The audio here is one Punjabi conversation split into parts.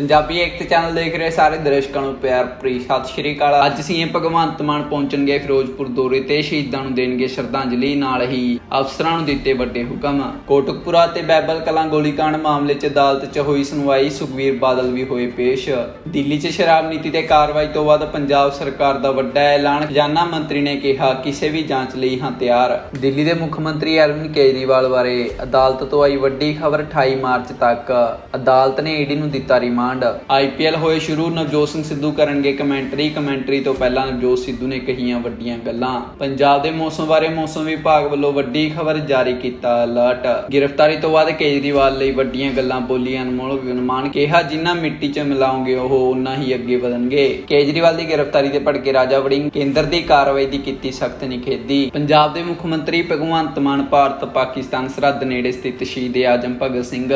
ਪੰਜਾਬੀ ਐਕਟ ਚੈਨਲ ਦੇਖ ਰਹੇ ਸਾਰੇ ਦਰਸ਼ਕਾਂ ਨੂੰ ਪਿਆਰ ਭਰੀ ਸਤਿ ਸ਼੍ਰੀ ਅਕਾਲ। ਅੱਜ ਸੀਐਮ ਭਗਵੰਤ ਮਾਨ ਪਹੁੰਚਣਗੇ ਫਿਰੋਜ਼ਪੁਰ ਦੌਰੇ ਤੇ, ਸ਼ਹੀਦਾਂ ਨੂੰ ਦੇਣਗੇ ਸ਼ਰਧਾਂਜਲੀ, ਨਾਲ ਹੀ ਅਫਸਰਾਂ ਨੂੰ ਦਿੱਤੇ ਵੱਡੇ ਹੁਕਮ। ਕੋਟਕਪੁਰਾ ਤੇ ਬੈਬਲ ਕਲਾਂ ਗੋਲੀकांड ਮਾਮਲੇ 'ਚ ਅਦਾਲਤ 'ਚ ਹੋਈ ਸੁਣਵਾਈ, ਸੁਖਵੀਰ ਬਾਦਲ ਵੀ ਹੋਏ ਪੇਸ਼। ਦਿੱਲੀ 'ਚ ਸ਼ਰਾਬ ਨੀਤੀ ਤੇ ਕਾਰਵਾਈ ਤੋਂ ਬਾਅਦ ਪੰਜਾਬ ਸਰਕਾਰ ਦਾ ਵੱਡਾ ਐਲਾਨ, ਖਜ਼ਾਨਾ ਮੰਤਰੀ ਨੇ ਕਿਹਾ, ਕਿਸੇ ਵੀ ਜਾਂਚ ਲਈ ਹਾਂ ਤਿਆਰ। ਦਿੱਲੀ ਦੇ ਮੁੱਖ ਮੰਤਰੀ ਅਰਵਿੰਦ ਕੇਜਰੀਵਾਲ ਬਾਰੇ ਅਦਾਲਤ ਤੋਂ ਆਈ ਵੱਡੀ ਖਬਰ 28 ਮਾਰਚ ਤੱਕ। ਅਦਾਲਤ ਨੇ ਈਡੀ ਨੂੰ ਦਿੱਤਾ ਰਿਮਾਂਡ। ਆਈਪੀਐਲ ਹੋਏ ਸ਼ੁਰੂ, ਨਵਜੋਤ ਸਿੰਘ ਸਿੱਧੂ ਕਰਨਗੇ ਕਮੈਂਟਰੀ। ਕਮੈਂਟਰੀ ਤੋਂ ਪਹਿਲਾਂ ਨਵਜੋਤ ਸਿੱਧੂ ਨੇ ਕਹੀਆਂ ਵੱਡੀਆਂ ਗੱਲਾਂ। ਪੰਜਾਬ ਦੇ ਮੌਸਮ ਬਾਰੇ ਮੌਸਮ ਵਿਭਾਗ ਵੱਲੋਂ ਵੱਡੀ ਖਬਰ ਜਾਰੀ ਕੀਤਾ ਅਲਰਟ। ਗ੍ਰਿਫਤਾਰੀ ਤੋਂ ਬਾਅਦ ਕੇਜਰੀਵਾਲ ਲਈ ਵੱਡੀਆਂ ਗੱਲਾਂ ਬੋਲੀਆਂ ਅਨਮੋਲ ਗੁਣਮਾਨ ਕਿਹਾ, ਜਿੰਨਾ ਮਿੱਟੀ 'ਚ ਮਿਲਾਉਂਗੇ, ਉਹ ਉਨਾ ਹੀ ਅੱਗੇ ਵਧਣਗੇ। ਕੇਜਰੀਵਾਲ ਦੀ ਗ੍ਰਿਫਤਾਰੀ ਤੇ ਭੜਕੇ ਰਾਜਾ ਵੜਿੰਗ ਕੇਂਦਰ ਦੀ ਕਾਰਵਾਈ ਦੀ ਕੀਤੀ ਸਖਤ ਨਿਖੇਧੀ। ਪੰਜਾਬ ਦੇ ਮੁੱਖ ਮੰਤਰੀ ਭਗਵੰਤ ਮਾਨ ਭਾਰਤ, ਪਾਕਿਸਤਾਨ ਸਰਹੱਦ ਨੇੜੇ ਸਥਿਤ ਸ਼ਹੀਦ ਆਜਮ ਭਗਤ ਸਿੰਘ,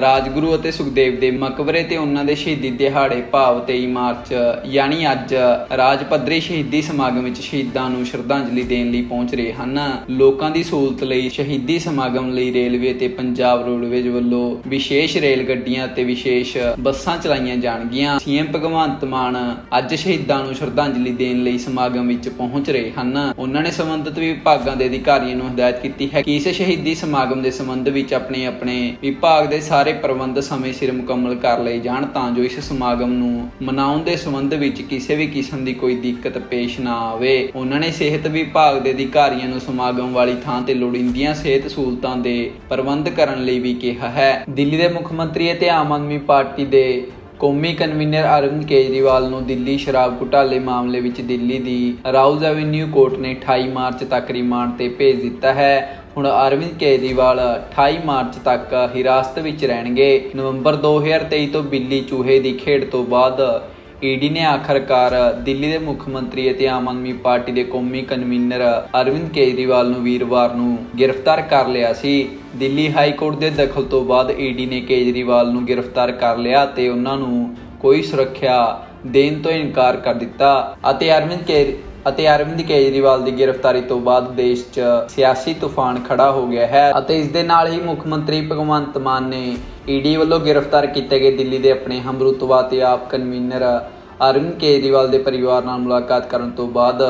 ਰਾਜਗੁਰੂ ਅਤੇ ਸੁਖਦੇਵ ਦੇ ਮਕਬਰੇ ਤੇ ਉਹਨਾਂ ਦੇ ਸ਼ਹੀਦੀ ਦਿਹਾੜੇ ਭਾਵ 23 ਮਾਰਚ, ਯਾਨੀ ਅੱਜ ਰਾਜ ਪੱਧਰੀ ਸ਼ਹੀਦੀ ਸਮਾਗਮ ਵਿੱਚ ਸ਼ਹੀਦਾਂ ਨੂੰ ਸ਼ਰਧਾਂਜਲੀ ਦੇਣ ਲਈ ਪਹੁੰਚ ਰਹੇ ਹਨ। ਲੋਕਾਂ ਦੀ ਸਹੂਲਤ ਲਈ ਸ਼ਹੀਦੀ ਸਮਾਗਮ ਲਈ ਰੇਲਵੇ ਤੇ ਪੰਜਾਬ ਰੋਡਵੇਜ਼ ਵੱਲੋਂ ਵਿਸ਼ੇਸ਼ ਰੇਲ ਗੱਡੀਆਂ ਤੇ ਵਿਸ਼ੇਸ਼ ਬੱਸਾਂ ਚਲਾਈਆਂ ਜਾਣਗੀਆਂ। ਸੀਐਮ ਭਗਵੰਤ ਮਾਨ ਅੱਜ ਸ਼ਹੀਦਾਂ ਨੂੰ ਸ਼ਰਧਾਂਜਲੀ ਦੇਣ ਲਈ ਸਮਾਗਮ ਵਿੱਚ ਪਹੁੰਚ ਰਹੇ ਹਨ। ਉਹਨਾਂ ਨੇ ਸੰਬੰਧਿਤ ਵਿਭਾਗਾਂ ਦੇ ਅਧਿਕਾਰੀਆਂ ਨੂੰ ਹਦਾਇਤ ਕੀਤੀ ਹੈ ਕਿ ਇਸ ਸ਼ਹੀਦੀ ਸਮਾਗਮ ਦੇ ਸੰਬੰਧ ਵਿੱਚ ਆਪਣੇ ਆਪਣੇ ਵਿਭਾਗ ਦੇ ਸਾਰੇ ਪ੍ਰਬੰਧ ਸਮੇਂ ਸਿਰ ਮੁਕੰਮਲ ਕਰ ਲਏ ਜਾਣ। ਤਾਂ ਜੋ ਇਸ ਸਮਾਗਮ ਨੂੰ ਮਨਾਉਣ ਦੇ ਸੰਬੰਧ ਵਿੱਚ ਕਿਸੇ ਵੀ ਕਿਸਮ ਦੀ ਕੋਈ ਦਿੱਕਤ ਪੇਸ਼ ਨਾ ਆਵੇ। ਉਹਨਾਂ ਨੇ ਸਿਹਤ ਵਿਭਾਗ ਦੇ ਅਧਿਕਾਰੀਆਂ ਨੂੰ ਸਮਾਗਮ ਵਾਲੀ ਥਾਂ ਤੇ ਲੋੜੀਂਦੀਆਂ ਸਿਹਤ ਸਹੂਲਤਾਂ ਦੇ ਪ੍ਰਬੰਧ ਕਰਨ ਲਈ ਵੀ ਕਿਹਾ ਹੈ। ਦਿੱਲੀ ਦੇ ਮੁੱਖ ਮੰਤਰੀ ਅਤੇ ਆਮ ਆਦਮੀ ਪਾਰਟੀ ਦੇ ਕੌਮੀ ਕਨਵੀਨਰ ਅਰਵਿੰਦ ਕੇਜਰੀਵਾਲ ਨੂੰ ਦਿੱਲੀ ਸ਼ਰਾਬ ਘੁਟਾਲੇ ਮਾਮਲੇ ਵਿੱਚ ਦਿੱਲੀ ਦੀ ਰਾਉਜ਼ ਐਵੇਨਿਊ ਕੋਰਟ ਨੇ 28 ਮਾਰਚ ਤੱਕ ਰਿਮਾਂਡ ਤੇ ਭੇਜ ਦਿੱਤਾ ਹੈ। ਹੁਣ ਅਰਵਿੰਦ ਕੇਜਰੀਵਾਲ 28 ਮਾਰਚ ਤੱਕ ਹਿਰਾਸਤ ਵਿੱਚ ਰਹਿਣਗੇ। ਨਵੰਬਰ 2023 ਤੋਂ ਬਿੱਲੀ ਚੂਹੇ ਦੀ ਖੇਡ ਤੋਂ ਬਾਅਦ ਈਡੀ ਨੇ ਆਖਰਕਾਰ ਦਿੱਲੀ ਦੇ ਮੁੱਖ ਮੰਤਰੀ ਅਤੇ ਆਮ ਆਦਮੀ ਪਾਰਟੀ ਦੇ ਕੌਮੀ ਕਨਵੀਨਰ ਅਰਵਿੰਦ ਕੇਜਰੀਵਾਲ ਨੂੰ ਵੀਰਵਾਰ ਨੂੰ ਗ੍ਰਿਫਤਾਰ ਕਰ ਲਿਆ ਸੀ। ਦਿੱਲੀ ਹਾਈ ਕੋਰਟ ਦੇ ਦਖਲ ਤੋਂ ਬਾਅਦ ਈਡੀ ਨੇ ਕੇਜਰੀਵਾਲ ਨੂੰ ਗ੍ਰਿਫਤਾਰ ਕਰ ਲਿਆ ਤੇ ਉਹਨਾਂ ਨੂੰ ਕੋਈ ਸੁਰੱਖਿਆ ਦੇਣ ਤੋਂ ਇਨਕਾਰ ਕਰ ਦਿੱਤਾ ਅਤੇ ਅਰਵਿੰਦ ਕੇ ਅਤੇ ਅਰਵਿੰਦ ਕੇਜਰੀਵਾਲ ਦੀ ਗ੍ਰਿਫਤਾਰੀ ਤੋਂ ਬਾਅਦ ਦੇਸ਼ 'ਚ ਸਿਆਸੀ ਤੂਫਾਨ ਖੜਾ ਹੋ ਗਿਆ ਹੈ ਅਤੇ ਇਸ ਦੇ ਨਾਲ ਹੀ ਮੁੱਖ ਮੰਤਰੀ ਭਗਵੰਤ ਮਾਨ ਨੇ ਈਡੀ ਵੱਲੋਂ ਗ੍ਰਿਫਤਾਰ ਕੀਤੇ ਗਏ ਦਿੱਲੀ ਦੇ ਆਪਣੇ ਹਮਰੁਤਬਾ ਤੇ ਆਪ ਕਨਵੀਨਰ ਅਰਵਿੰਦ ਕੇਜਰੀਵਾਲ ਦੇ ਪਰਿਵਾਰ ਨਾਲ ਮੁਲਾਕਾਤ ਕਰਨ ਤੋਂ ਬਾਅਦ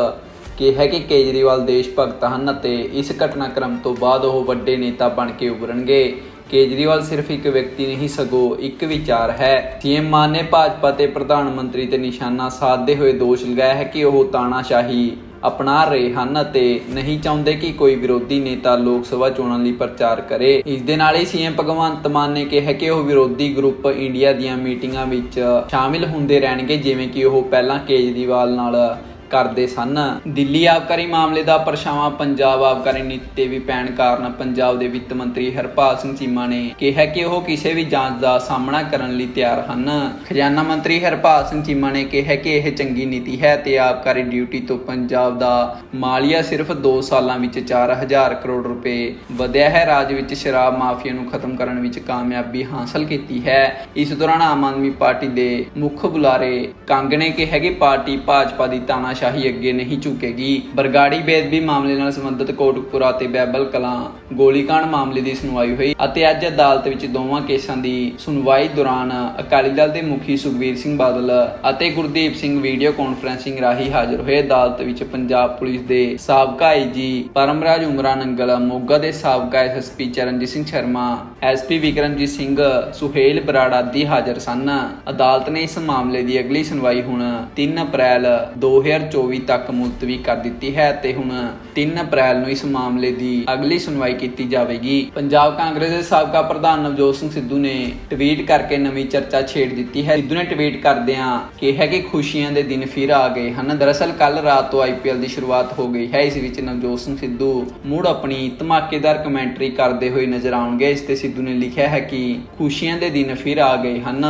ਕਿਹਾ ਕਿ ਕੇਜਰੀਵਾਲ ਦੇਸ਼ ਭਗਤ ਹਨ ਅਤੇ ਇਸ ਘਟਨਾਕ੍ਰਮ ਤੋਂ ਬਾਅਦ ਉਹ ਵੱਡੇ ਨੇਤਾ ਬਣ ਕੇ ਉਭਰਨਗੇ। ਕੇਜਰੀਵਾਲ ਸਿਰਫ ਇੱਕ ਵਿਅਕਤੀ ਨਹੀਂ, ਸਗੋਂ ਇੱਕ ਵਿਚਾਰ ਹੈ। ਸੀਐਮ ਮਾਨ ਨੇ ਭਾਜਪਾ ਤੇ ਪ੍ਰਧਾਨ ਮੰਤਰੀ ਤੇ ਨਿਸ਼ਾਨਾ ਸਾਧਦੇ ਹੋਏ ਦੋਸ਼ ਲਗਾਇਆ ਹੈ ਕਿ ਉਹ ਤਾਨਾਸ਼ਾਹੀ ਅਪਣਾ ਰਹੇ ਹਨ ਅਤੇ ਨਹੀਂ ਚਾਹੁੰਦੇ ਕਿ ਕੋਈ ਵਿਰੋਧੀ ਨੇਤਾ ਲੋਕ ਸਭਾ ਚੋਣਾਂ ਲਈ ਪ੍ਰਚਾਰ ਕਰੇ। ਇਸ ਦੇ ਨਾਲ ਹੀ ਸੀਐਮ ਭਗਵੰਤ ਮਾਨ ਨੇ ਕਿਹਾ ਕਿ ਉਹ ਵਿਰੋਧੀ ਗਰੁੱਪ ਇੰਡੀਆ ਦੀਆਂ ਮੀਟਿੰਗਾਂ ਵਿੱਚ ਸ਼ਾਮਿਲ ਹੁੰਦੇ ਰਹਿਣਗੇ, ਜਿਵੇਂ ਕਿ ਉਹ ਪਹਿਲਾਂ ਕੇਜਰੀਵਾਲ ਨਾਲ ਕਰਦੇ ਸਨ। ਦਿੱਲੀ ਆਬਕਾਰੀ ਮਾਮਲੇ ਦਾ ਪਰਛਾਵਾਂ ਪੰਜਾਬ ਆਬਕਾਰੀ ਨੀਤੀ ਤੇ ਵੀ ਪੈਣ ਕਾਰਨ ਪੰਜਾਬ ਦੇ ਵਿੱਤ ਮੰਤਰੀ ਹਰਪਾਲ ਸਿੰਘ ਚੀਮਾ ਨੇ ਕਿਹਾ ਕਿ ਉਹ ਕਿਸੇ ਵੀ ਜਾਂਚ ਦਾ ਸਾਹਮਣਾ ਕਰਨ ਲਈ ਤਿਆਰ ਹਨ। ਖਜ਼ਾਨਾ ਮੰਤਰੀ ਹਰਪਾਲ ਸਿੰਘ ਚੀਮਾ ਨੇ ਕਿਹਾ ਕਿ ਇਹ ਚੰਗੀ ਨੀਤੀ ਹੈ ਤੇ ਆਬਕਾਰੀ ਡਿਊਟੀ ਤੋਂ ਪੰਜਾਬ ਦਾ ਮਾਲੀਆ ਸਿਰਫ 2 ਸਾਲਾਂ ਵਿੱਚ 4000 ਕਰੋੜ ਰੁਪਏ ਵਧਿਆ ਹੈ। ਰਾਜ ਵਿੱਚ ਸ਼ਰਾਬ ਮਾਫੀਆ ਨੂੰ ਖਤਮ ਕਰਨ ਵਿੱਚ ਕਾਮਯਾਬੀ ਹਾਸਲ ਕੀਤੀ ਹੈ। ਇਸ ਦੌਰਾਨ ਆਮ ਆਦਮੀ ਪਾਰਟੀ ਦੇ ਮੁੱਖ ਬੁਲਾਰੇ ਕੰਗ ਨੇ ਕਿਹਾ ਕਿ ਪਾਰਟੀ ਭਾਜਪਾ ਦੀ ਤਾਨਾਸ਼ਾਹੀ ਅੱਗੇ ਨਹੀਂ ਝੁਕੇਗੀ। ਬਰਗਾੜੀ ਬੇਦਬੀ ਮਾਮਲੇ ਨਾਲ ਸੰਬੰਧਿਤ ਕੋਟਕਪੁਰਾ ਤੇ ਬੈਬਲ ਕਲਾਂ ਗੋਲੀकांड ਮਾਮਲੇ ਦੀ ਸੁਣਵਾਈ ਹੋਈ ਅਤੇ ਅੱਜ ਅਦਾਲਤ ਵਿੱਚ ਦੋਵਾਂ ਕੇਸਾਂ ਦੀ ਸੁਣਵਾਈ ਦੌਰਾਨ ਅਕਾਲੀ ਦਲ ਦੇ ਮੁਖੀ ਸੁਖਬੀਰ ਸਿੰਘ ਬਾਦਲ ਅਤੇ ਗੁਰਦੀਪ ਸਿੰਘ ਵੀਡੀਓ ਕਾਨਫਰੈਂਸਿੰਗ ਰਾਹੀਂ ਹਾਜ਼ਰ ਹੋਏ ਅਦਾਲਤ ਵਿੱਚ ਪੰਜਾਬ ਪੁਲਿਸ ਦੇ ਸਾਬਕਾ ਆਈਜੀ ਪਰਮਰਾਜ ਉਮਰਾ ਨੰਗਲ, ਮੋਗਾ ਦੇ ਸਾਬਕਾ ਐਸਐਸਪੀ ਚਰਨਜੀਤ ਸਿੰਘ ਸ਼ਰਮਾ ਐਸਪੀ ਵਿਕਰਮਜੀਤ ਸਿੰਘ ਸੁਹੇਲ ਬਰਾੜ ਆਦਿ ਹਾਜ਼ਰ ਸਨ। ਅਦਾਲਤ ਨੇ ਇਸ ਮਾਮਲੇ ਦੀ ਅਗਲੀ ਸੁਣਵਾਈ ਹੁਣ 3 ਅਪ੍ਰੈਲ 2024 ਤੱਕ ਮੁਲਤਵੀ ਕਰ ਦਿੱਤੀ ਹੈ ਤੇ ਹੁਣ 3 ਅਪ੍ਰੈਲ ਨੂੰ ਇਸ ਮਾਮਲੇ ਦੀ ਅਗਲੀ ਸੁਣਵਾਈ ਕੀਤੀ ਜਾਵੇਗੀ। ਪੰਜਾਬ ਕਾਂਗਰਸ ਦੇ ਸਾਬਕਾ ਪ੍ਰਧਾਨ ਨਵਜੋਤ ਸਿੰਘ ਸਿੱਧੂ ਨੇ ਟਵੀਟ ਕਰਕੇ ਨਵੀਂ ਚਰਚਾ ਛੇੜ ਦਿੱਤੀ ਹੈ। ਸਿੱਧੂ ਨੇ ਟਵੀਟ ਕਰਦਿਆਂ ਕਿਹਾ ਕਿ ਖੁਸ਼ੀਆਂ ਦੇ ਦਿਨ ਫਿਰ ਆ ਗਏ ਹਨ। ਦਰਅਸਲ ਕੱਲ ਰਾਤ ਤੋਂ ਆਈਪੀਐਲ ਦੀ ਸ਼ੁਰੂਆਤ ਹੋ ਗਈ ਹੈ। ਇਸ ਵਿੱਚ ਨਵਜੋਤ ਸਿੰਘ ਸਿੱਧੂ ਮੁੜ ਆਪਣੀ ਧਮਾਕੇਦਾਰ ਕਮੈਂਟਰੀ ਕਰਦੇ ਹੋਏ ਨਜ਼ਰ ਆਉਣਗੇ। ਇਸ ਤੇ ਸਿੱਧੂ ਨੇ ਲਿਖਿਆ ਹੈ ਕਿ ਖੁਸ਼ੀਆਂ ਦੇ ਦਿਨ ਫਿਰ ਆ ਗਏ ਹਨ।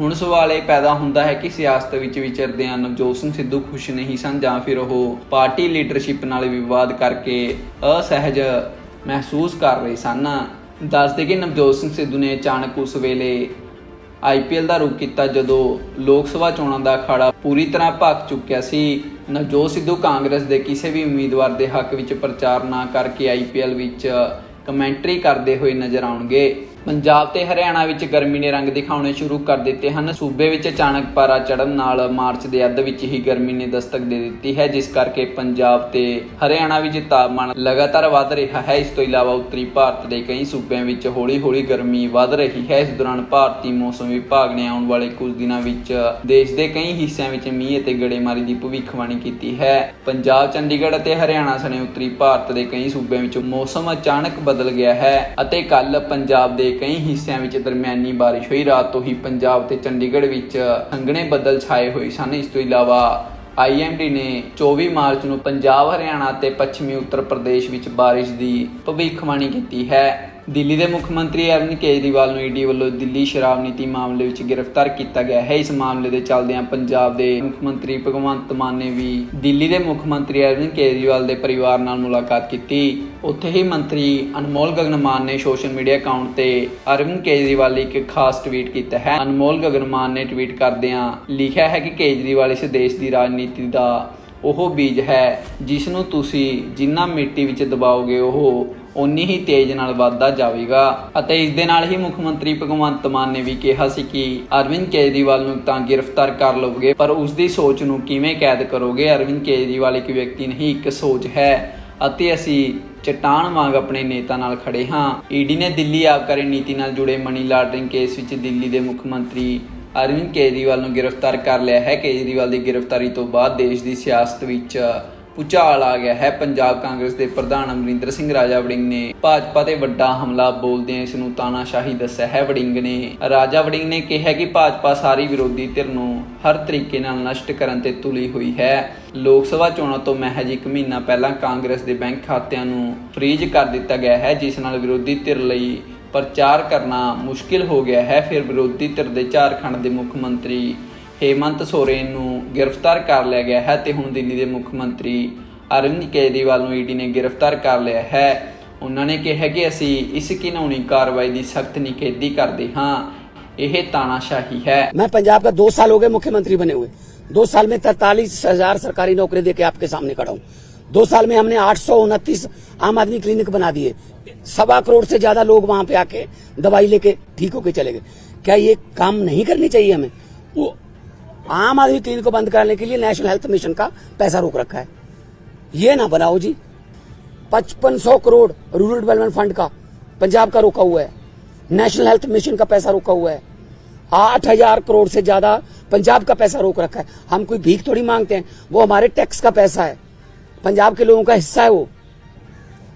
ਹੁਣ ਸਵਾਲ ਇਹ ਪੈਦਾ ਹੁੰਦਾ ਹੈ ਕਿ ਸਿਆਸਤ ਵਿੱਚ ਵਿਚਰਦਿਆਂ ਨਵਜੋਤ ਸਿੰਘ ਸਿੱਧੂ ਖੁਸ਼ ਨਹੀਂ ਸਨ ਜਾਂ ਫਿਰ ਉਹ ਪਾਰਟੀ ਲੀਡਰਸ਼ਿਪ ਨਾਲ ਵਿਵਾਦ ਕਰਕੇ ਅਸਹਿਜ ਮਹਿਸੂਸ ਕਰ ਰਹੇ ਸਨ। ਦੱਸਦੇ ਕਿ ਨਵਜੋਤ ਸਿੰਘ ਸਿੱਧੂ ਨੇ ਅਚਾਨਕ ਉਸ ਵੇਲੇ ਆਈਪੀਐਲ ਦਾ ਰੁਖ ਕੀਤਾ ਜਦੋਂ ਲੋਕ ਸਭਾ ਚੋਣਾਂ ਦਾ ਅਖਾੜਾ ਪੂਰੀ ਤਰ੍ਹਾਂ ਭਖ ਚੁੱਕਿਆ ਸੀ। ਨਵਜੋਤ ਸਿੱਧੂ ਕਾਂਗਰਸ ਦੇ ਕਿਸੇ ਵੀ ਉਮੀਦਵਾਰ ਦੇ ਹੱਕ ਵਿੱਚ ਪ੍ਰਚਾਰ ਨਾ ਕਰਕੇ ਆਈਪੀਐਲ ਵਿੱਚ ਕਮੈਂਟਰੀ ਕਰਦੇ ਹੋਏ ਨਜ਼ਰ ਆਉਣਗੇ। ਪੰਜਾਬ ਤੇ ਹਰਿਆਣਾ ਵਿੱਚ ਗਰਮੀ ਨੇ ਰੰਗ ਦਿਖਾਉਣੇ ਸ਼ੁਰੂ ਕਰ ਦਿੱਤੇ ਹਨ। ਸੂਬੇ ਵਿੱਚ ਅਚਾਨਕ ਪਾਰਾ ਚੜ੍ਹਨ ਨਾਲ ਮਾਰਚ ਦੇ ਅੱਧ ਵਿੱਚ ਹੀ ਗਰਮੀ ਨੇ ਦਸਤਕ ਦੇ ਦਿੱਤੀ ਹੈ, ਜਿਸ ਕਰਕੇ ਪੰਜਾਬ ਤੇ ਹਰਿਆਣਾ ਵਿੱਚ ਤਾਪਮਾਨ ਲਗਾਤਾਰ ਵਧ ਰਿਹਾ ਹੈ। ਇਸ ਤੋਂ ਇਲਾਵਾ ਉੱਤਰੀ ਭਾਰਤ ਦੇ ਕਈ ਸੂਬਿਆਂ ਵਿੱਚ ਹੌਲੀ-ਹੌਲੀ ਗਰਮੀ ਵਧ ਰਹੀ ਹੈ। ਇਸ ਦੌਰਾਨ ਭਾਰਤੀ ਮੌਸਮ ਵਿਭਾਗ ਨੇ ਆਉਣ ਵਾਲੇ ਕੁਝ ਦਿਨਾਂ ਵਿੱਚ ਦੇਸ਼ ਦੇ ਕਈ ਹਿੱਸਿਆਂ ਵਿੱਚ ਮੀਂਹ ਅਤੇ ਗੜੇਮਾਰੀ ਦੀ ਭਵਿੱਖਬਾਣੀ ਕੀਤੀ ਹੈ। ਪੰਜਾਬ, ਚੰਡੀਗੜ੍ਹ ਅਤੇ ਹਰਿਆਣਾ ਸਣੇ ਉੱਤਰੀ ਭਾਰਤ ਦੇ ਕਈ ਸੂਬਿਆਂ ਵਿੱਚ ਮੌਸਮ ਅਚਾਨਕ ਬਦਲ ਗਿਆ ਹੈ ਅਤੇ ਕੱਲ ਪੰਜਾਬ ਦੇ ਕਈ ਹਿੱਸਿਆਂ ਵਿੱਚ ਦਰਮਿਆਨੀ ਬਾਰਿਸ਼ ਹੋਈ। ਰਾਤ ਤੋਂ ਹੀ ਪੰਜਾਬ ਤੇ ਚੰਡੀਗੜ੍ਹ ਵਿੱਚ ਅੰਗਣੇ ਬੱਦਲ ਛਾਏ ਹੋਏ ਸਨ। ਇਸ ਤੋਂ ਇਲਾਵਾ ਆਈਐਮਡੀ ਨੇ 24 ਮਾਰਚ ਨੂੰ ਪੰਜਾਬ, ਹਰਿਆਣਾ ਤੇ ਪੱਛਮੀ ਉੱਤਰ ਪ੍ਰਦੇਸ਼ ਵਿੱਚ ਬਾਰਿਸ਼ ਦੀ ਭਵਿੱਖਬਾਣੀ ਕੀਤੀ ਹੈ। ਦਿੱਲੀ ਦੇ ਮੁੱਖ ਮੰਤਰੀ ਅਰਵਿੰਦ ਕੇਜਰੀਵਾਲ ਨੂੰ ਈਡੀ ਵੱਲੋਂ ਦਿੱਲੀ ਸ਼ਰਾਬ ਨੀਤੀ ਮਾਮਲੇ ਵਿੱਚ ਗ੍ਰਿਫਤਾਰ ਕੀਤਾ ਗਿਆ ਹੈ। ਇਸ ਮਾਮਲੇ ਦੇ ਚੱਲਦਿਆਂ ਪੰਜਾਬ ਦੇ ਮੁੱਖ ਮੰਤਰੀ ਭਗਵੰਤ ਮਾਨ ਨੇ ਵੀ ਦਿੱਲੀ ਦੇ ਮੁੱਖ ਮੰਤਰੀ ਅਰਵਿੰਦ ਕੇਜਰੀਵਾਲ ਦੇ ਪਰਿਵਾਰ ਨਾਲ ਮੁਲਾਕਾਤ ਕੀਤੀ। ਉੱਥੇ ਹੀ ਮੰਤਰੀ ਅਨਮੋਲ ਗਗਨ ਮਾਨ ਨੇ ਸੋਸ਼ਲ ਮੀਡੀਆ ਅਕਾਊਂਟ ਤੇ ਅਰਵਿੰਦ ਕੇਜਰੀਵਾਲ ਲਈ ਇੱਕ ਖਾਸ ਟਵੀਟ ਕੀਤਾ ਹੈ। ਅਨਮੋਲ ਗਗਨ ਮਾਨ ਨੇ ਟਵੀਟ ਕਰਦਿਆਂ ਲਿਖਿਆ ਹੈ ਕਿ ਕੇਜਰੀਵਾਲ ਇਸ ਦੇਸ਼ ਦੀ ਰਾਜਨੀਤੀ ਦਾ ਉਹ ਬੀਜ ਹੈ, ਜਿਸ ਨੂੰ ਤੁਸੀਂ ਜਿੰਨਾ ਮਿੱਟੀ ਵਿੱਚ ਦਬਾਓਗੇ, ਉਹ ਉਨੀ ਹੀ ਤੇਜ਼ ਨਾਲ ਵੱਧਦਾ ਜਾਵੇਗਾ ਅਤੇ ਇਸ ਦੇ ਨਾਲ ਹੀ ਮੁੱਖ ਮੰਤਰੀ ਭਗਵੰਤ ਮਾਨ ਨੇ ਵੀ ਕਿਹਾ ਸੀ ਕਿ ਅਰਵਿੰਦ ਕੇਜਰੀਵਾਲ ਨੂੰ ਤਾਂ ਗ੍ਰਿਫਤਾਰ ਕਰ ਲਓਗੇ ਪਰ ਉਸ ਦੀ ਸੋਚ ਨੂੰ ਕਿਵੇਂ ਕੈਦ ਕਰੋਗੇ? ਅਰਵਿੰਦ ਕੇਜਰੀਵਾਲ ਇੱਕ ਵਿਅਕਤੀ ਨਹੀਂ, ਇੱਕ ਸੋਚ ਹੈ ਅਤੇ ਅਸੀਂ ਚਟਾਨ ਵਾਂਗ ਆਪਣੇ ਨੇਤਾ ਨਾਲ ਖੜੇ ਹਾਂ। ਈਡੀ ਨੇ ਦਿੱਲੀ ਆਬਕਾਰੀ ਨੀਤੀ ਨਾਲ ਜੁੜੇ ਮਨੀ ਲਾਂਡਰਿੰਗ ਕੇਸ ਵਿੱਚ ਦਿੱਲੀ ਦੇ ਮੁੱਖ ਮੰਤਰੀ ਅਰਵਿੰਦ ਕੇਜਰੀਵਾਲ ਨੂੰ ਗ੍ਰਿਫਤਾਰ ਕਰ ਲਿਆ ਹੈ। ਕੇਜਰੀਵਾਲ ਦੀ ਗ੍ਰਿਫਤਾਰੀ ਤੋਂ ਬਾਅਦ ਦੇਸ਼ ਦੀ ਸਿਆਸਤ ਵਿੱਚ ਉਚਾਲ ਆ ਗਿਆ ਹੈ। ਪੰਜਾਬ ਕਾਂਗਰਸ ਦੇ ਪ੍ਰਧਾਨ ਅਮਰਿੰਦਰ ਸਿੰਘ ਰਾਜਾ ਵੜਿੰਗ ਨੇ ਭਾਜਪਾ ਤੇ ਵੱਡਾ ਹਮਲਾ ਬੋਲਦਿਆਂ ਇਸ ਨੂੰ ਤਾਨਾਸ਼ਾਹੀ ਦੱਸਿਆ ਹੈ। ਵੜਿੰਗ ਨੇ ਰਾਜਾ ਵੜਿੰਗ ਨੇ ਕਿਹਾ ਕਿ ਭਾਜਪਾ ਸਾਰੀ ਵਿਰੋਧੀ ਧਿਰ ਨੂੰ ਹਰ ਤਰੀਕੇ ਨਾਲ ਨਸ਼ਟ ਕਰਨ ਤੇ ਤੁਲੀ ਹੋਈ ਹੈ। ਲੋਕ ਸਭਾ ਚੋਣਾਂ ਤੋਂ ਮਹਿਜ ਇੱਕ ਮਹੀਨਾ ਪਹਿਲਾਂ ਕਾਂਗਰਸ ਦੇ ਬੈਂਕ ਖਾਤਿਆਂ ਨੂੰ ਫ੍ਰੀਜ਼ ਕਰ ਦਿੱਤਾ ਗਿਆ ਹੈ। ਜਿਸ ਨਾਲ ਵਿਰੋਧੀ ਧਿਰ ਲਈ ਪ੍ਰਚਾਰ ਕਰਨਾ ਮੁਸ਼ਕਿਲ ਹੋ ਗਿਆ ਹੈ। ਫਿਰ ਵਿਰੋਧੀ ਧਿਰ ਦੇ ਝਾਰਖੰਡ ਦੇ ਮੁੱਖ ਮੰਤਰੀ ਹੇਮੰਤ ਸੋਰੇਨ ਨੂੰ ਗ੍ਰਿਫਤਾਰ ਕਰ ਲਿਆ ਗਿਆ ਹੈ ਤੇ ਹੁਣ ਦਿੱਲੀ ਦੇ ਮੁੱਖ ਮੰਤਰੀ ਅਰਵਿੰਦ ਕੇਜਰੀਵਾਲ ਨੂੰ ਈਡੀ ਨੇ ਗ੍ਰਿਫਤਾਰ ਕਰ ਲਿਆ ਹੈ ਉਹਨਾਂ ਨੇ ਕਿਹਾ ਕਿ ਅਸੀਂ ਇਸ ਘਿਨੌਣੀ ਕਾਰਵਾਈ ਦੀ ਸਖਤ ਨਿਖੇਧੀ ਕਰਦੇ ਹਾਂ ਇਹ ਤਾਨਾਸ਼ਾਹੀ ਹੈ मैं पंजाब का दो साल हो गए मुख्यमंत्री बने हुए दो साल में तैतालीस हजार सरकारी नौकरी देके आपके सामने खड़ा हूँ दो साल में हमने आठ सौ उनतीस आम आदमी क्लिनिक बना दिए सवा करोड़ से ज्यादा लोग वहां पे आके दवाई लेके ठीक होके चले गए क्या ये काम नहीं करनी चाहिए हमें वो आम आदमी क्लिनिक को बंद कराने के लिए नेशनल हेल्थ मिशन का पैसा रोक रखा है। ये ना बनाओ जी। पचपन सौ करोड़ रूरल डेवलपमेंट फंड का, पंजाब का रोका हुआ है। नेशनल हेल्थ मिशन का पैसा रोका हुआ है। आठ हज़ार करोड़ से ज़्यादा पंजाब का पैसा रोक रखा है। हम कोई भीख थोड़ी मांगते हैं, वो हमारे टैक्स का पैसा है। पंजाब के लोगों का हिस्सा है वो।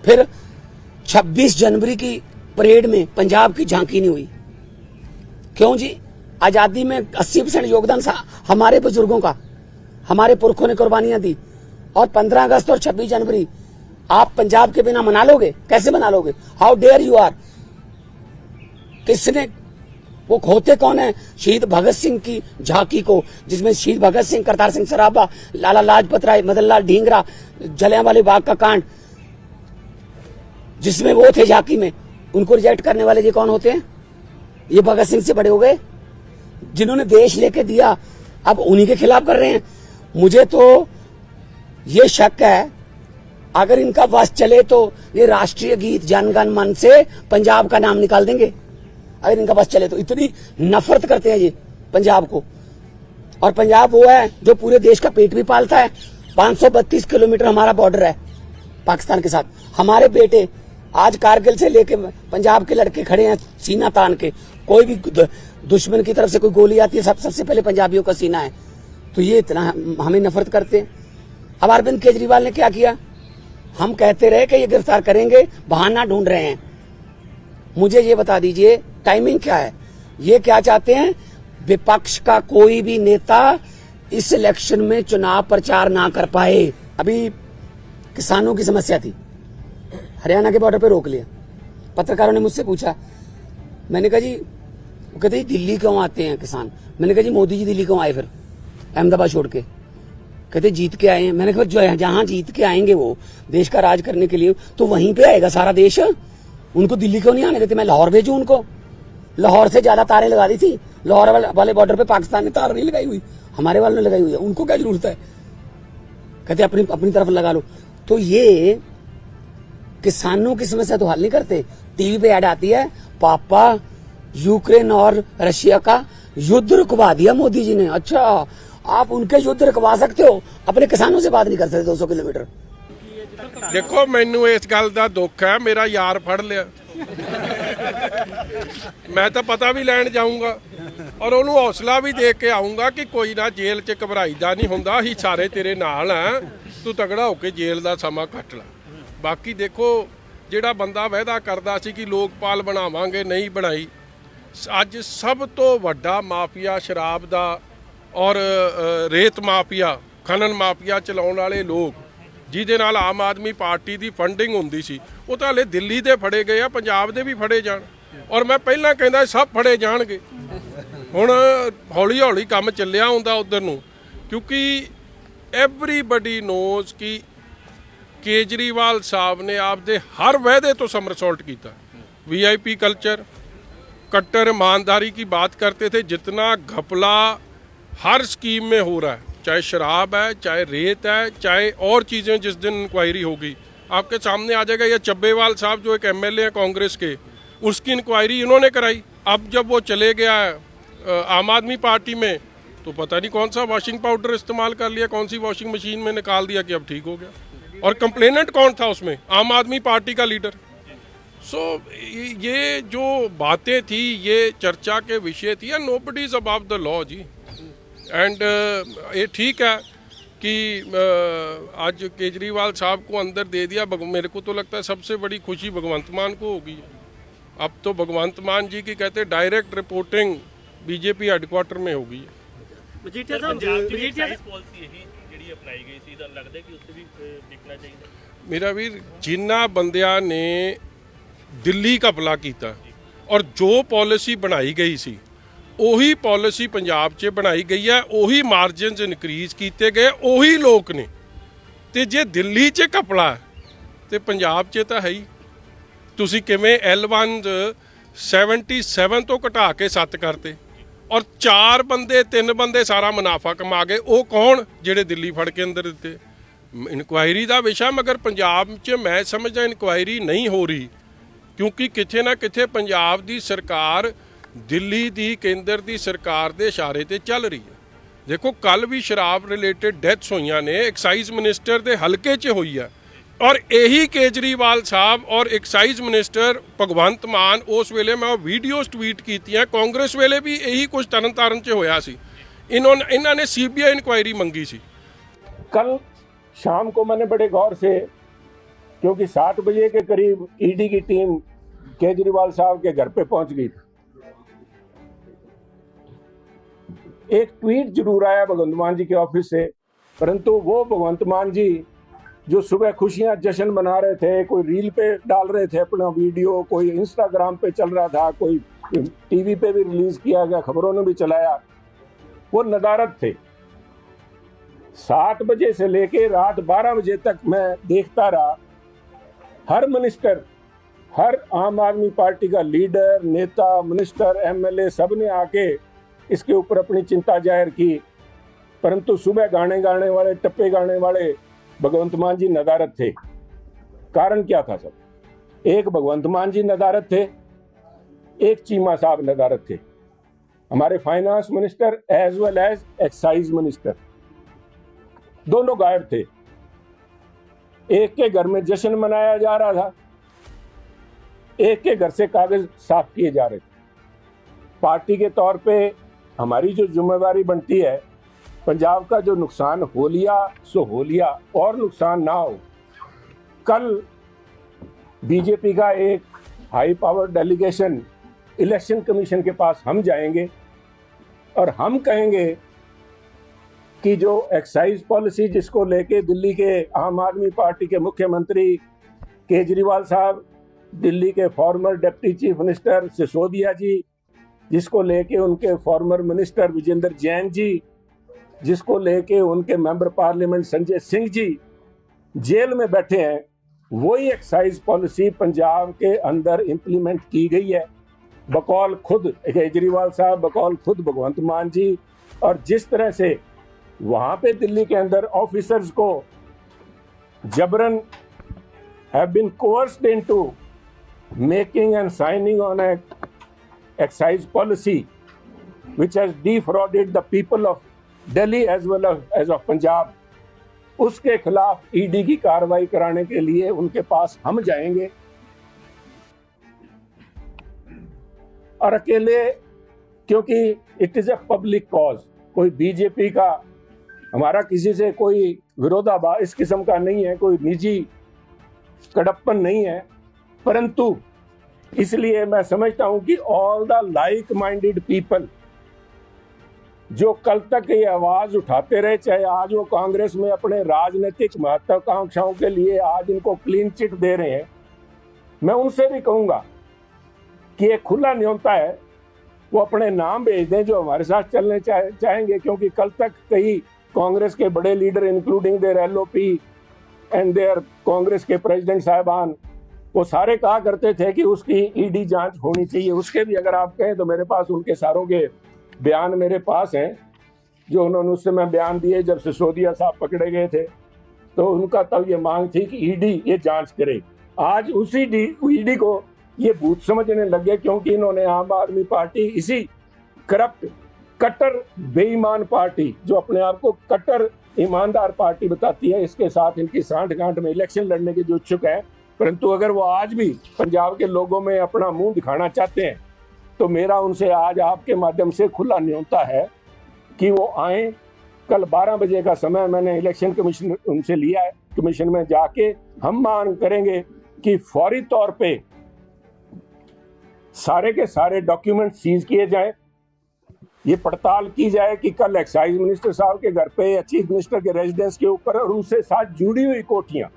फिर 26 जनवरी की परेड में पंजाब की झांकी नहीं हुई। क्यों जी? आज़ादी में 80 परसेंट योगदान हमारे बुज़ुर्गों का। हमारे पुरखों ने कुर्बानियाँ दी। और 15 अगस्त और 26 जनवरी, आप पंजाब के बिना मना लोगे? कैसे मना लोगे? हाउ डेयर यू आर किसने वो खोते कौन है? शहीद भगत सिंह की झांकी को, जिसमें शहीद भगत सिंह, करतार सिंह सराबा, लाला लाजपत राय मदन लाल ढींगरा जलिया वाले बाग का कांड, जिसमें वो थे झांकी में। उनको रिजेक्ट करने वाले ये कौन होते हैं? ये भगत सिंह से बड़े हो गए? जिन्होंने देश लेके दिया, अब उन्हीं के खिलाफ कर रहे हैं। मुझे तो ये शक है, अगर इनका बस चले तो ये राष्ट्रीय गीत जनगण मन से पंजाब का नाम निकाल देंगे। अगर इनका बस चले तो इतनी नफरत करते हैं ये पंजाब को। और पंजाब वो है जो पूरे देश का पेट भी पालता है। 532 किलोमीटर हमारा बॉर्डर है पाकिस्तान के साथ। हमारे बेटे आज कारगिल से लेके पंजाब के लड़के खड़े हैं, सीना तान के। कोई भी दुश्मन की तरफ़ से कोई गोली आती है, सब, सबसे पहले पंजाबियों का सीना है। तो ये इतना हम- नफरत करते हैं। अब अरविंद केजरीवाल ने क्या किया? हम कहते रहे कि ये गिरफ़्तार करेंगे, बहाना ढूंढ रहे हैं। मुझे ये बता दीजिए टाइमिंग क्या है? ये क्या चाहते हैं? विपक्ष का कोई भी नेता इस इलेक्शन में चुनाव प्रचार ना कर पाए। अभी किसानों की समस्या थी। हरियाणा के बॉर्डर पे रोक लिया। पत्रकारों ने मुझसे पूछा मैंने कहा जी वो कहते जी दिल्ली क्यों आते हैं किसान? मैंने कहा जी मोदी जी दिल्ली क्यों आए फिर? अहमदाबाद छोड़ के। कहते जीत के आए हैं। मैंने कहा जो जहाँ जीत के आएँगे वो देश का राज करने के लिए तो वहीं पे आएगा सारा देश। उनको दिल्ली क्यों नहीं आने देते? मैं लाहौर भेजू उनको। लाहौर से ज़्यादा तारें लगा दी थी। लाहौर वाले, बॉर्डर पे पाकिस्तान ने तार नहीं लगाई हुई। हमारे वालों ने लगाई हुई है। उनको क्या ज़रूरत है? कहते अपनी अपनी तरफ़ लगा लो। तो ये किसानों की समस्या तो हल नहीं करते। टीवी पे ऐड आती है पापा यूक्रेन और रशिया का युद्ध रुकवा दिया मोदी जी ने अच्छा आप उनके युद्ध रुकवा सकते हो अपने किसानों से बात नहीं कर सकते 200 किलोमीटर ਦੇਖੋ ਮੈਨੂੰ ਇਸ ਗੱਲ ਦਾ ਦੁੱਖ ਹੈ ਮੇਰਾ ਯਾਰ ਫੜ ਲਿਆ ਮੈਂ ਤਾਂ ਪਤਾ ਵੀ ਲੈਣ ਜਾਊਂਗਾ ਔਰ ਉਹਨੂੰ ਹੌਸਲਾ ਵੀ ਦੇ ਕੇ ਆਉਂਗਾ ਕਿ ਕੋਈ ਨਾ ਜੇਲ੍ਹ 'ਚ ਘਬਰਾਈਦਾ ਨਹੀਂ ਹੁੰਦਾ ਅਸੀਂ ਸਾਰੇ ਤੇਰੇ ਨਾਲ ਆ ਤੂੰ ਤਗੜਾ ਹੋ ਕੇ ਜੇਲ੍ਹ ਦਾ ਸਮਾਂ ਕੱਟ ਲੈ ਬਾਕੀ ਦੇਖੋ ਜਿਹੜਾ ਬੰਦਾ ਵਾਅਦਾ ਕਰਦਾ ਸੀ ਕਿ ਲੋਕਪਾਲ ਬਣਾਵਾਂਗੇ, ਨਹੀਂ ਬਣਾਈ, ਅੱਜ ਸਭ ਤੋਂ ਵੱਡਾ ਮਾਫੀਆ ਸ਼ਰਾਬ ਦਾ ਔਰ ਰੇਤ ਮਾਫੀਆ, ਖਨਨ ਮਾਫੀਆ ਚਲਾਉਣ ਵਾਲੇ ਲੋਕ, ਜਿਹਦੇ ਨਾਲ ਆਮ ਆਦਮੀ ਪਾਰਟੀ ਦੀ ਫੰਡਿੰਗ ਹੁੰਦੀ ਸੀ, ਉਹ ਤਾਂ ਹਲੇ ਦਿੱਲੀ ਦੇ ਫੜੇ ਗਏ ਆ, ਪੰਜਾਬ ਦੇ ਵੀ ਫੜੇ ਜਾਣ। ਔਰ ਮੈਂ ਪਹਿਲਾਂ ਕਹਿੰਦਾ ਸਭ ਫੜੇ ਜਾਣਗੇ। ਹੁਣ ਹੌਲੀ ਹੌਲੀ ਕੰਮ ਚੱਲਿਆ ਹੁੰਦਾ ਉਧਰ ਨੂੰ, ਕਿਉਂਕਿ ਐਵਰੀਬਡੀ ਨੋਜ਼ ਕਿ ਕੇਜਰੀਵਾਲ ਸਾਹਿਬ ਨੇ ਆਪਦੇ ਹਰ ਵਾਅਦੇ ਤੋਂ ਸਮਰਸੌਲਟ ਕੀਤਾ ਵੀਆਈਪੀ ਕਲਚਰ कट्टर ईमानदारी की बात करते थे जितना घपला हर स्कीम में हो रहा है चाहे शराब है चाहे रेत है चाहे और चीज़ें जिस दिन इंक्वायरी होगी आपके सामने आ जाएगा ये चब्बेवाल साहब जो एक एमएलए हैं कांग्रेस के उसकी इंक्वायरी इन्होंने कराई अब जब वो चले गया है अ, आम आदमी पार्टी में तो पता नहीं कौन सा वॉशिंग पाउडर इस्तेमाल कर लिया कौन सी वॉशिंग मशीन में निकाल दिया कि अब ठीक हो गया और कंप्लेनेंट कौन था उसमें? आम आदमी पार्टी का लीडर सो so, ये जो बातें थी ये चर्चा के विषय थी nobody is above the law ji. And ये ठीक है कि uh, आज केजरीवाल साहब को अंदर दे दिया मेरे को तो लगता है सबसे बड़ी खुशी भगवंत मान को होगी। अब तो भगवंत मान जी की कहते डायरेक्ट रिपोर्टिंग बीजेपी हेडक्वार्टर में होगी। ਮਜੀਠੀਆ ਗਈ ਸੀ ਤਾਂ ਲੱਗਦਾ ਕਿ ਉੱਥੇ ਵੀ ਅਹ, ਚਾਹੀਦਾ। ਮੇਰਾ ਵੀਰ ਜਿਨ੍ਹਾਂ ਬੰਦਿਆਂ ਨੇ ਦਿੱਲੀ ਘਪਲਾ ਕੀਤਾ ਔਰ ਜੋ ਪਾਲਿਸੀ ਬਣਾਈ ਗਈ ਸੀ ਉਹੀ ਪਾਲਿਸੀ ਪੰਜਾਬ 'ਚ ਬਣਾਈ ਗਈ ਹੈ ਉਹੀ ਮਾਰਜਨਸ ਇਨਕਰੀਜ਼ ਕੀਤੇ ਗਏ ਉਹੀ ਲੋਕ ਨੇ। ਤੇ ਜੇ ਦਿੱਲੀ 'ਚ ਘਪਲਾ ਹੈ, ਤੇ ਪੰਜਾਬ 'ਚ ਤਾਂ ਹੈ ਹੀ। ਤੁਸੀਂ ਕਿਵੇਂ L1 77 ਤੋਂ ਘਟਾ ਕੇ 7 ਕਰਤੇ। ਔਰ ਚਾਰ ਬੰਦੇ, ਤਿੰਨ ਬੰਦੇ ਸਾਰਾ ਮੁਨਾਫਾ ਕਮਾ ਗਏ। ਉਹ ਕੌਣ? ਜਿਹੜੇ ਦਿੱਲੀ ਫੜ ਕੇ ਅੰਦਰ ਦਿੱਤੇ। ਇਨਕੁਆਇਰੀ ਦਾ ਵਿਸ਼ਾ, ਮਗਰ ਪੰਜਾਬ 'ਚ ਮੈਂ ਸਮਝਦਾ ਇਨਕੁਆਇਰੀ ਨਹੀਂ ਹੋ ਰਹੀ। ਕਿਉਂਕਿ ਕਿਥੇ ਨਾ ਕਿਥੇ ਪੰਜਾਬ ਦੀ ਸਰਕਾਰ ਦਿੱਲੀ ਦੀ, ਕੇਂਦਰ ਦੀ ਸਰਕਾਰ ਦੇ ਇਸ਼ਾਰੇ ਤੇ ਚੱਲ ਰਹੀ ਹੈ। ਦੇਖੋ ਕੱਲ ਵੀ ਸ਼ਰਾਬ ਰਿਲੇਟਡ ਡੈਥਸ ਹੋਈਆਂ ਨੇ। ਐਕਸਾਈਜ਼ ਮਿਨਿਸਟਰ ਦੇ ਹਲਕੇ 'ਚ ਹੋਈ ਆ ਔਰ ਇਹੀ ਕੇਜਰੀਵਾਲ ਸਾਹਿਬ ਔਰ ਐਕਸਾਈਜ਼ ਮਿਨਿਸਟਰ ਭਗਵੰਤ ਮਾਨ ਉਸ ਵੇਲੇ ਮੈਂ ਉਹ ਵੀਡੀਓਜ਼ ਟਵੀਟ ਕੀਤੀਆਂ ਕਾਂਗਰਸ ਵੇਲੇ ਵੀ ਇਹੀ ਕੁਝ ਤਰਨਤਾਰਨ 'ਚ ਹੋਇਆ ਸੀ ਇਨ੍ਹਾਂ ਇਹਨਾਂ ਨੇ ਸੀਬੀਆਈ ਇਨਕੁਆਇਰੀ ਮੰਗੀ ਸੀ कल शाम को मैंने बड़े गौर से क्योंकि सात बजे के करीब ईडी की टीम केजरीवाल साहब के घर पे पहुंच गई थी एक ट्वीट जरूर आया भगवंत मान जी के ऑफिस से परंतु वो भगवंत मान जी जो सुबह खुशियाँ जश्न मना रहे थे, कोई रील पे डाल रहे थे अपना वीडियो, कोई इंस्टाग्राम पे चल रहा था, कोई टीवी पे भी रिलीज़ किया गया, खबरों ने भी चलाया, वो नदारत थे। सात बजे से लेके रात बारह बजे तक मैं देखता रहा। हर मिनिस्टर, हर आम आदमी पार्टी का लीडर, नेता, मिनिस्टर एमएलए सबने आके इसके ऊपर अपनी चिंता ज़ाहिर की। परंतु सुबह गाने गाने वाले, टप्पे गाने वाले भगवंत मान जी नदारत थे। कारण क्या था सब? एक, भगवंत मान जी नदारत थे। एक, चीमा साहब नदारत थे। हमारे finance minister as well as excise minister दोनों गायब थे। एक के घर में जश्न मनाया जा रहा था। एक के घर से कागज़ साफ़ किए जा रहे थे। पार्टी के तौर पे हमारी जो जिम्मेवारी बनती है पंजाब का जो नुकसान हो लिया, सो हो लिया। और नुकसान ना हो, कल बीजेपी का एक high power delegation election commission के पास हम जाएँगे और हम कहेंगे कि जो एक्साइज पॉलिसी जिसको लेके दिल्ली के आम आदमी पार्टी के मुख्यमंत्री केजरीवाल साहब, दिल्ली के former deputy chief minister Sisodia ji, जिसको लेके उनके फॉर्मर मिनिस्टर विजेंद्र जैन जी जिसको लेके उनके member parliament Sanjay Singh ji jail में बैठे हैं, वही एक्साइज पॉलिसी पंजाब के अंदर इंप्लीमेंट की गई है। बकौल खुद, केजरीवाल साहब बकौल खुद, भगवंत मान जी, और जिस तरह से वहाँ पे दिल्ली के अंदर ऑफिसर्स को जबरन have been coerced into making and signing on a excise policy which has the people of Delhi as as, as of Punjab उसके खिलाफ ईडी की कार्रवाई कराने के लिए उनके पास हम जाएँगे। और अकेले क्योंकि it is a public cause कोई बीजेपी का हमारा किसी से कोई विरोधाभास इस किस्म का नहीं है कोई निजी कड़प्पन नहीं है। परंतु इसलिए मैं समझता हूँ कि all the like minded people जो कल तक ये आवाज़ उठाते रहे चाहे आज वो कांग्रेस में अपने राजनीतिक महत्वाकांक्षाओं के लिए आज इनको क्लीन चिट दे रहे हैं मैं उनसे भी कहूँगा कि ये खुला न्योता है वो अपने नाम भेज दें जो हमारे साथ चलने चाहे, चाहेंगे क्योंकि कल तक कई कांग्रेस के बड़े leader including their L O P and their Congress के प्रेसिडेंट साहबान वो सारे कहा करते थे कि उसकी ईडी जाँच होनी चाहिए। उसके भी अगर आप कहें तो मेरे पास उनके सारों के बयान मेरे पास हैं, जो उन्होंने उस समय बयान दिए जब सिसोदिया साहब पकड़े गए थे तो उनका तब ये मांग थी कि ईडी ये जाँच करे। आज उसी डी ईडी को ये भूत समझने लगे क्योंकि इन्होंने आम आदमी पार्टी, इसी करप्ट कट्टर, बेईमान पार्टी, जो अपने आप को कट्टर, ईमानदार पार्टी बताती है, इसके साथ इनकी सांठ गांठ में इलेक्शन लड़ने के जो इच्छुक है, परंतु अगर वो आज भी पंजाब के लोगों में अपना मुँह दिखाना चाहते हैं तो मेरा उनसे आज आपके माध्यम से खुला न्योता है कि वो आए। कल 12 बजे का समय मैंने इलेक्शन कमीशन उनसे लिया है। कमीशन में जाके हम मांग करेंगे कि फौरी तौर पे सारे के सारे डॉक्यूमेंट सीज किए जाए। ये पड़ताल की जाए कि कल एक्साइज मिनिस्टर साहब के घर पे या चीफ मिनिस्टर के रेजिडेंस के ऊपर और उनसे साथ जुड़ी हुई कोठियाँ।